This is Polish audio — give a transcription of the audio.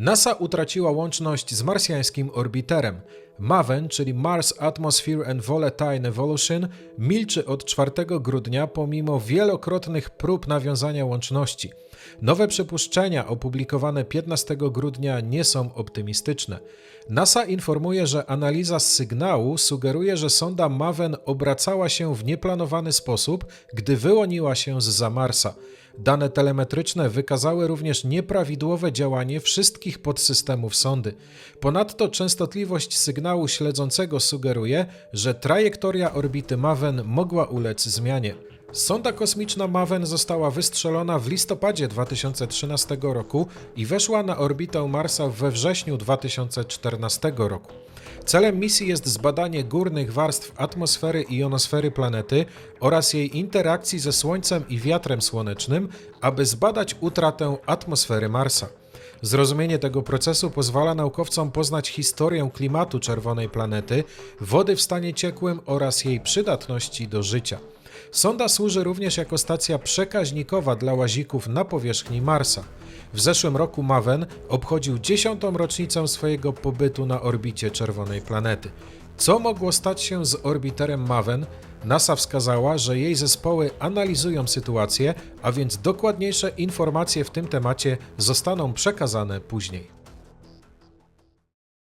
NASA utraciła łączność z marsjańskim orbiterem. MAVEN, czyli Mars Atmosphere and Volatile Evolution, milczy od 4 grudnia pomimo wielokrotnych prób nawiązania łączności. Nowe przypuszczenia opublikowane 15 grudnia nie są optymistyczne. NASA informuje, że analiza sygnału sugeruje, że sonda MAVEN obracała się w nieplanowany sposób, gdy wyłoniła się z Marsa. Dane telemetryczne wykazały również nieprawidłowe działanie wszystkich podsystemów sondy. Ponadto częstotliwość sygnału śledzącego sugeruje, że trajektoria orbity MAVEN mogła ulec zmianie. Sonda kosmiczna MAVEN została wystrzelona w listopadzie 2013 roku i weszła na orbitę Marsa we wrześniu 2014 roku. Celem misji jest zbadanie górnych warstw atmosfery i jonosfery planety oraz jej interakcji ze Słońcem i wiatrem słonecznym, aby zbadać utratę atmosfery Marsa. Zrozumienie tego procesu pozwala naukowcom poznać historię klimatu czerwonej planety, wody w stanie ciekłym oraz jej przydatności do życia. Sonda służy również jako stacja przekaźnikowa dla łazików na powierzchni Marsa. W zeszłym roku MAVEN obchodził dziesiątą rocznicę swojego pobytu na orbicie czerwonej planety. Co mogło stać się z orbiterem MAVEN? NASA wskazała, że jej zespoły analizują sytuację, a więc dokładniejsze informacje w tym temacie zostaną przekazane później.